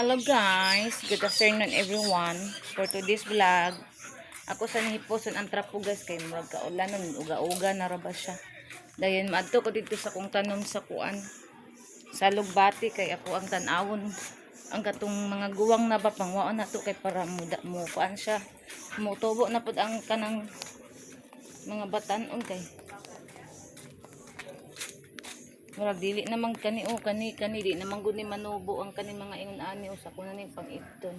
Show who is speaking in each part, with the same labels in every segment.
Speaker 1: Hello guys, good afternoon everyone. For today's vlog, ako sa nahiposon ang trapo guys kay murag kaulanon, uga-uga na ra ba siya. Dayon maadto ko dito sa kung tanom sa kuan. Sa lugbati kay ako ang tanawon ang katong mga guwang na ba pangwaon na to kay para muda mo kuan siya. Mutubo na pud ang kanang mga batanon kay Murag dili naman kani o kani kani di naman gud ni manubo ang kani mga ingon ani o sa kuno ni pang ibton.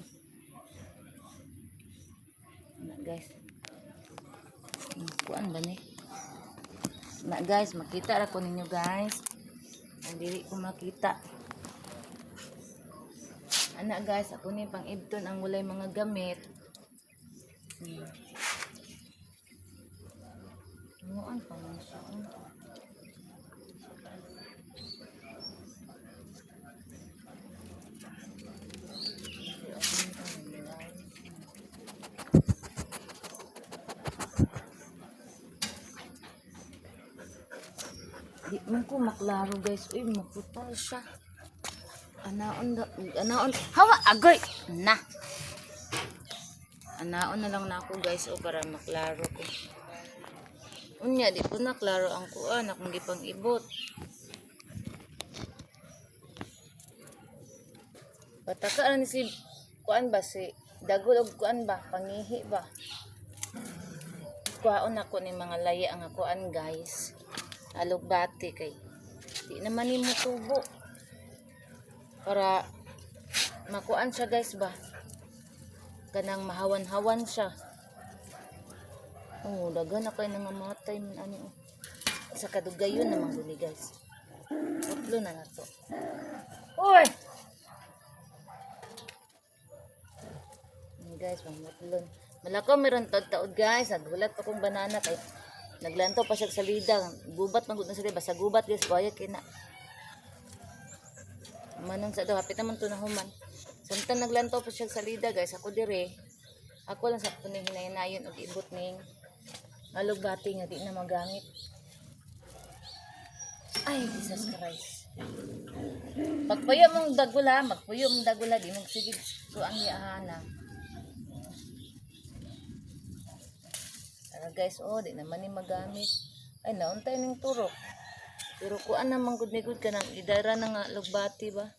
Speaker 1: Na guys. Hmm, Kuan ba ni? Na guys, makita ra ko ninyo guys. Ang dili ko makita. Ana guys, ako ni pang ibton ang walay mga gamit. Hmm. Ano ang pang ko maklaro guys. Uy, maputal siya. Anaon da, anaon. Hawa, agoy! Na. Anaon na lang na ako guys o para maklaro ko. Unya, di ko na klaro ang kuan akong gipang ibot. Pataka na si kuan ba si dagol og kuan ba pangihi ba. Kuhaon ako ni mga laya ang kuan guys. Alugbati kay di naman ni mo tubo. Para makuan siya guys ba. Kanang mahawan-hawan siya. Oh, dagan na kayo nga matay man ani oh. Sa kadugayon naman guli guys. Utlo na na to. Oy! Guys, mamutlon. Malakaw meron taod guys. Nagulat pa kong banana kay naglantaw pa siya sa salida. Gubat man gud na sila basta gubat guys. Buaya kina. Manong sa daw hapit naman to na human. Samtang naglantaw pa siya sa salida guys. Ako dire. Ako lang sa kuning hinaynayon og ibot ning alugbati nga di na magamit. Ay, Jesus Christ. Pagpuyo mong dagula, magpuyo mong dagula, di mong sige so ang yahana. Tara guys, oh, di naman ni magamit. Ay, nauntay ng turok. Pero kuan naman ni gud ka nang idara na nga lugbati ba?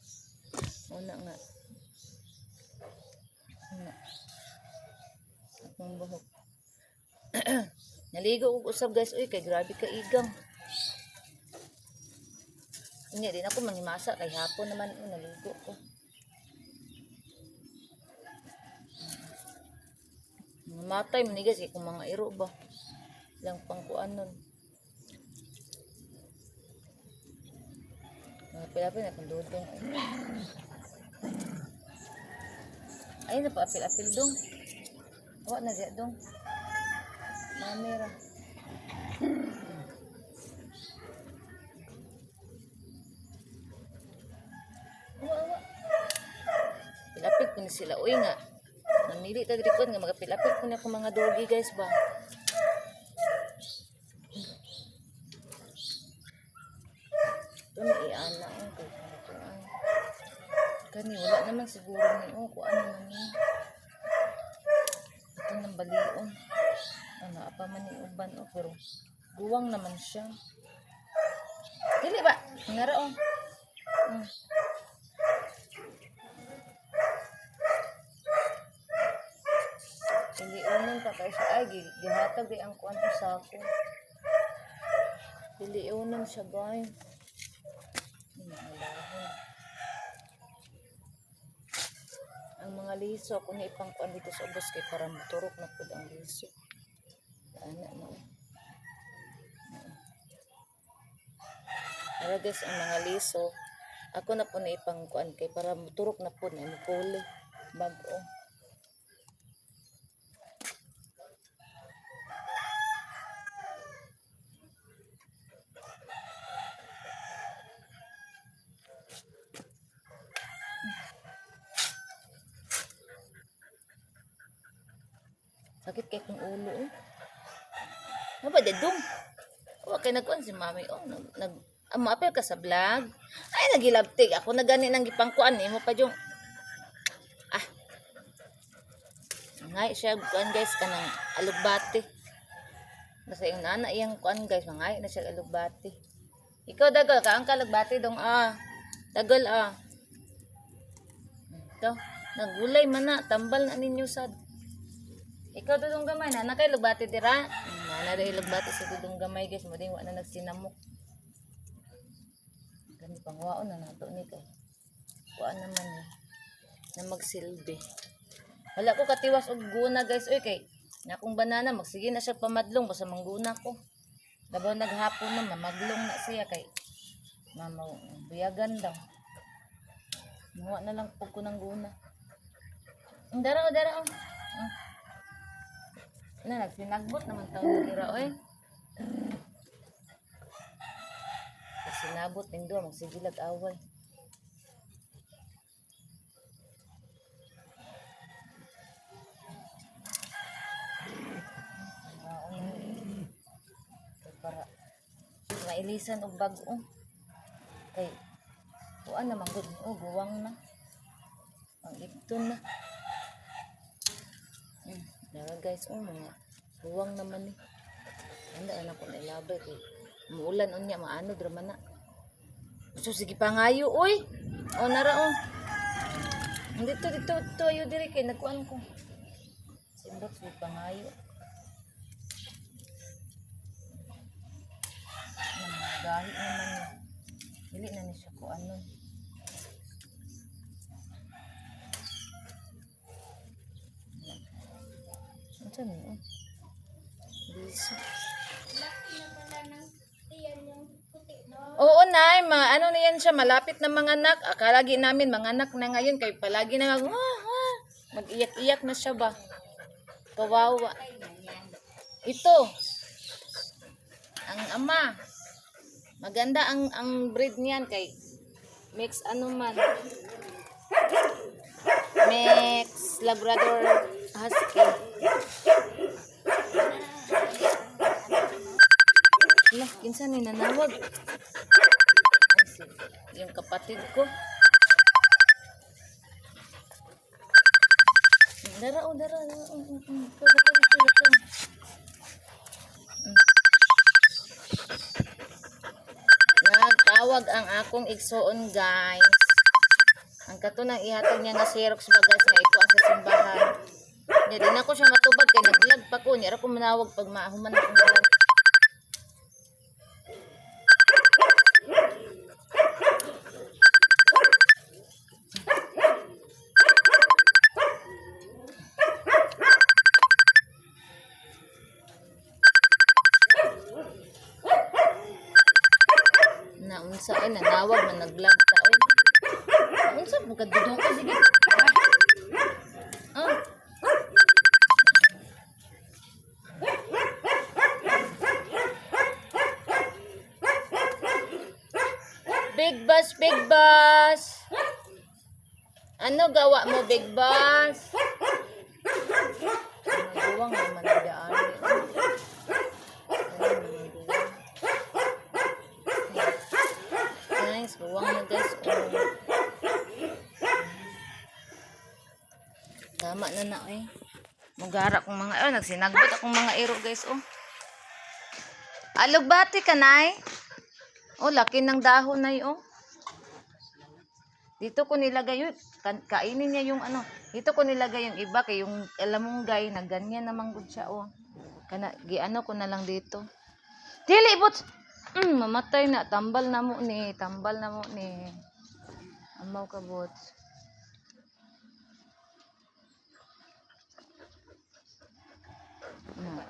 Speaker 1: Una nga. Una. Akong buhok. Naligo og usab guys, uy kay grabe ka igang. Hindi din ako mangimasa kay hapon naman oh, naligo ko. Mga matay man guys, kung mga iro ba. Lang pangkuan nun. Mga pilapil na kung dudong. Ay, na pa apil-apil dong. Wa na diya dong. Mamera. Wa, wa. Pilapil ko ni sila. Uy nga. Namili ta dirikon nga mga pilapil ko ni ako mga doggy guys ba. Ito na iana ang kay kuan. Kani wala naman siguro ni oh kuan naman ni. Ito nang balion. Ano apa man ni uban oh pero guwang naman siya. Dili ba? Ngara oh. Hmm. Hindi unon pa kay siya. Ay, gi- gihatag di ang kuan sa ako. Dili unon siya. Hinahalahan. Ang mga liso, kung na ipang kuan dito sa ubos kay para maturok na po ang liso. Ana mo. Pero guys, ang mga liso, ako na po na ipang kuan kay para maturok na po na mupuli. Bago. Sakit kay kong ulo eh. Ano ba, dadong? Huwag kayo nagkuhan si mami. Oh, nag, nag, ah, maapel ka sa vlog. Ay, nagilabtig. Ako na gani nang gipangkuan eh. Mo pa yung, Ngay siya kuan guys kanang alugbati. Basta yung nana iyang kuan guys, mangay na siya alugbati. Ikaw dagol ka ang kalugbati dong ah. Dagol ah. Ito, nagulay man na, tambal na ninyo sad. Ikaw dudong gamay na, nakay lugbati dira. Nana dahil lugbati sa dudong gamay guys, mo din wa na nagsinamok. Gani pangwaon na nato ni kay. Kuan naman ni na magsilbi. Wala ko katiwas og guna guys oy kay na akong banana magsige na siya pamadlong basta mangguna ko. Labaw naghapon na mamaglong na siya kay mama buyagan daw. Muwa na lang po ko ng guna. Dara dara o. Na nagsinagbot naman na dira oy. Sinabot ning duha magsigilag away. Para mailisan og bag-o. Kay kuan naman gud oh guwang na. Ang igton na. Hmm, dara guys, oh mga guwang naman ni. Anda na ko nailabay kay muulan unya maano dra man na. So sige pangayo oy. Oh nara oh. Dito dito dito ayo diri kay nagkuan ko. Simbot sige pangayo. Ang gahi naman niya. Dili na ni siya ko ano. Siya niyo? Biso. Oo, nay, mga ano na yan siya, malapit na mga anak. Akalagi namin, mga anak na ngayon, kay palagi na mag, ah, ah. mag-iyak-iyak na siya ba? Kawawa. Ito, ang ama. Maganda ang ang breed niyan kay mix ano man. Mix Labrador Husky. Lah, kinsa ni nanawag? Yung kapatid ko. Dara, oh, dara, dara. Oh, oh, oh. Nagtawag ang akong igsoon, guys. Ang kato nang ihatag niya nga Xerox ba guys nga ito ang sa simbahan. Nya din ako siya matubag kay naglag pa ko. Nya ra ko manawag pag maahuman akong dalag. na unsa ay nanawag man naglag ta oy unsa mo kadudong ko sige Boss, Big Boss. Ano gawa mo, Big Boss? Ano gawang naman ang daan? Guys, buwang na guys. Tama na na eh. Mugara kong mga, oh, nagsinagbot akong mga iro guys, oh. Alugbati ka, nay? Oh, laki ng dahon na oh. Dito ko nilagay yun. Kainin niya yung ano. Dito ko nilagay yung iba. Kaya yung alamunggay na ganyan naman good siya, oh. Kana, giano ko na lang dito. Dili, bots! Mm, mamatay na. Tambal na mo ni. Tambal na mo ni. Amaw ka, bots. Na.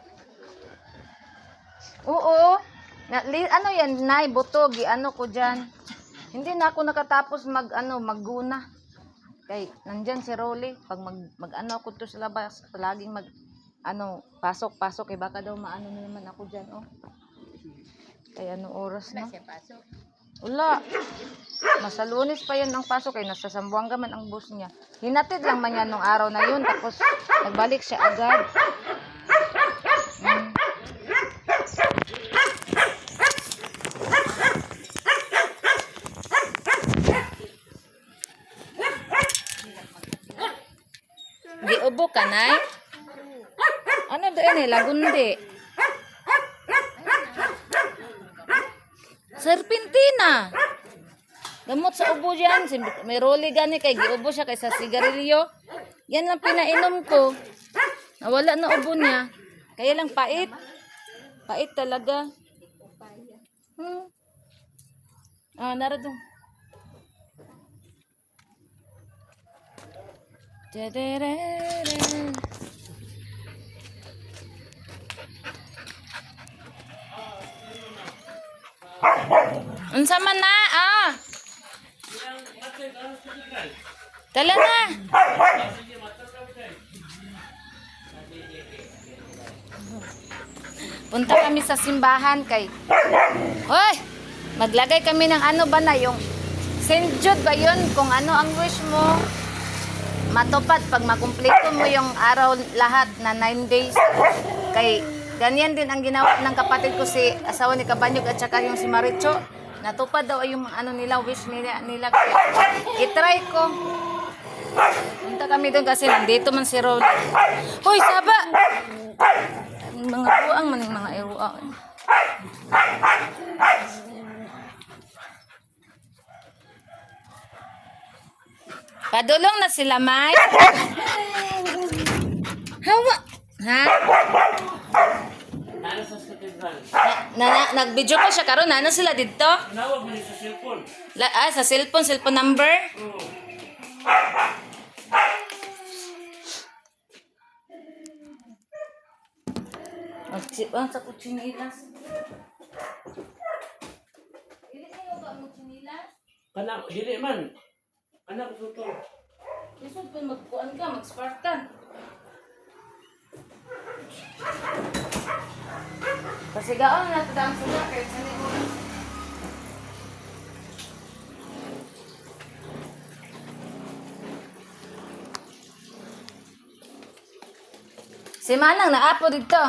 Speaker 1: Oo. Na, li, ano yan, nay, butog, ano ko dyan. Hindi na ako nakatapos mag, ano, magguna. Kay, nandyan si Rolly. Pag mag, mag ano ako to sa labas, palaging mag, ano, pasok, pasok. Kay baka daw maano na naman ako dyan, oh. Kay ano oras na? Wala. Masalunis pa yun ang pasok kay nasa Sambuanga man ang bus niya. Hinatid lang man yan nung araw na yun tapos nagbalik siya agad. Mm. Giubo ka, Nay? Ano doon eh, lagundi. Serpentina. Gamot sa ubo yan. May roli gani kay giubo siya kaysa sigarilyo. Yan lang pinainom ko. Nawala na ubo niya. Kaya lang pait. Pait talaga. Hmm. Ah, naradong. Unsa man na? Ah. Tala na. Punta kami sa simbahan kay Hoy! Maglagay kami ng ano ba na yung St. Jude ba yun? Kung ano ang wish mo matupad pag makumpleto mo yung araw lahat na 9 days. Kay ganyan din ang ginawa ng kapatid ko si asawa ni Kabanyog at saka yung si Maricho. Natupad daw yung ano nila wish nila nila. Itry ko. Punta kami doon kasi nandito man si Ron. Hoy, saba! Mga buang man yung mga irua. Padulong na sila, May. Hawa. Ha?
Speaker 2: Sa.
Speaker 1: Na, na, nag-video ko siya karon na sila dito.
Speaker 2: Nawag mo sa cellphone.
Speaker 1: La, ah, sa cellphone, cellphone number.
Speaker 2: Oo.
Speaker 1: Magsipang sa kutsinilas. Ili kayo ba mo kutsinilas?
Speaker 2: Kana, dili man. Anak ko to.
Speaker 1: Isod pa magkuan ka, mag-Spartan. Kasi gaon na ito dang sila, kahit sa ko. Si Manang naapo dito.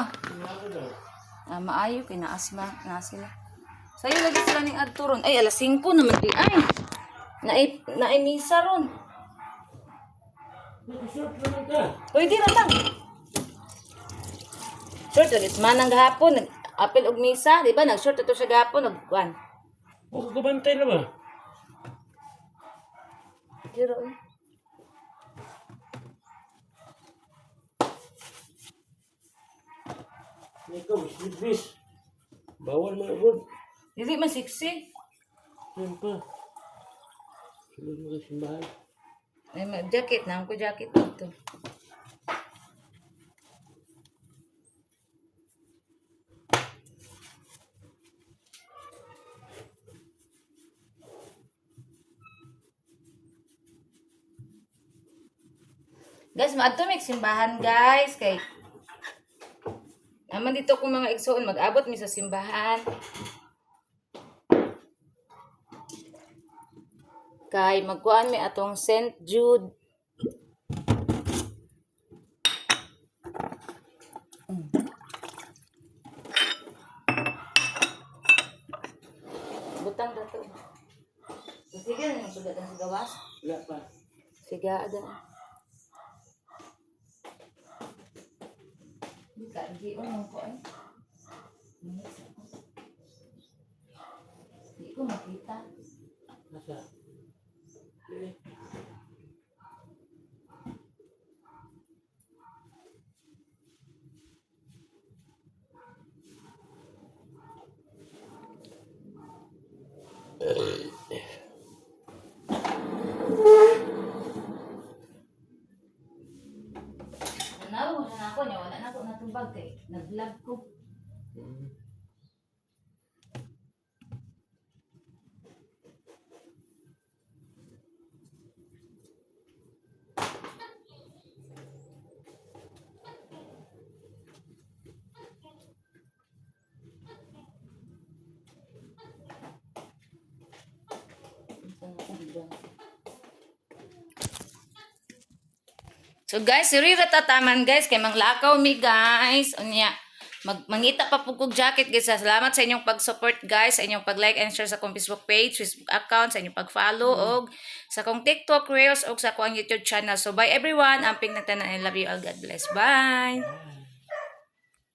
Speaker 1: Ah, maayo kay naasma na sila. Sayo lagi sila ning adturon. Ay alas 5 naman di ay. Naay misa ron. Pwede ra lang. Short ulit man ang gahapon nag apel og misa, di ba? Nag-short ito siya gahapon nag kuan.
Speaker 2: Huwag ka bantay na ba?
Speaker 1: Diro. eh.
Speaker 2: Ikaw, slipis. Bawal mo abod.
Speaker 1: Dili man sexy.
Speaker 2: Yan pa. Sunod mo sa simbahan.
Speaker 1: Ay jacket na ko jacket dito. Guys, maadto mig simbahan guys kay Naman dito kung mga igsoon mag-abot mi sa simbahan. Kay magkuan mi atong St. Jude. Butang dato. Sige na yung sugat ang gawas.
Speaker 2: Wala pa.
Speaker 1: Sige, ada. Di ka, di ko nang ko eh. Di ko makita.
Speaker 2: Nasa?
Speaker 1: Nak nak nak nak nak nak nak nak nak nak nak So guys, sirira tataman guys kay manglakaw mi guys. Unya mag mangita pa pug jacket guys. Salamat sa inyong pag-support guys, sa inyong pag-like and share sa akong Facebook page, Facebook account, sa inyong pag-follow og sa akong TikTok Reels og sa akong YouTube channel. So bye everyone. Amping na tanan. I love you all. God bless. Bye.